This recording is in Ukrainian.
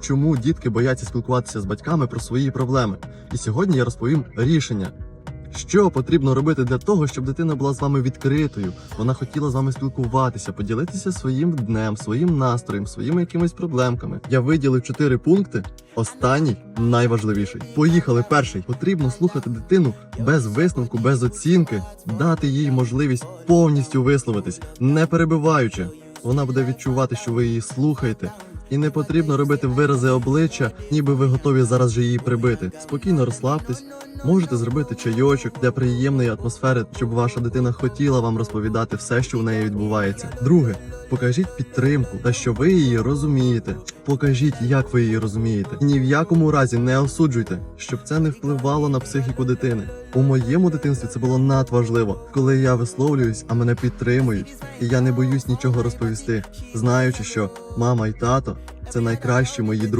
чому дітки бояться спілкуватися з батьками про свої проблеми. І сьогодні я розповім рішення. Що потрібно робити для того, щоб дитина була з вами відкритою? Вона хотіла з вами спілкуватися, поділитися своїм днем, своїм настроєм, своїми якимись проблемками. Я виділив чотири пункти. Останній найважливіший. Поїхали. Перший потрібно слухати дитину без висновку, без оцінки, дати їй можливість повністю висловитись, не перебиваючи. Вона буде відчувати, що ви її слухаєте. І не потрібно робити вирази обличчя, ніби ви готові зараз же її прибити. Спокійно розслабтесь, можете зробити чайочок для приємної атмосфери, щоб ваша дитина хотіла вам розповідати все, що в неї відбувається. Друге, покажіть підтримку та що ви її розумієте. Покажіть, як ви її розумієте. Ні в якому разі не осуджуйте, щоб це не впливало на психіку дитини. У моєму дитинстві це було надважливо, коли я висловлююсь, а мене підтримують, і я не боюсь нічого розповісти, знаючи, що мама і тато це найкращі мої друзі.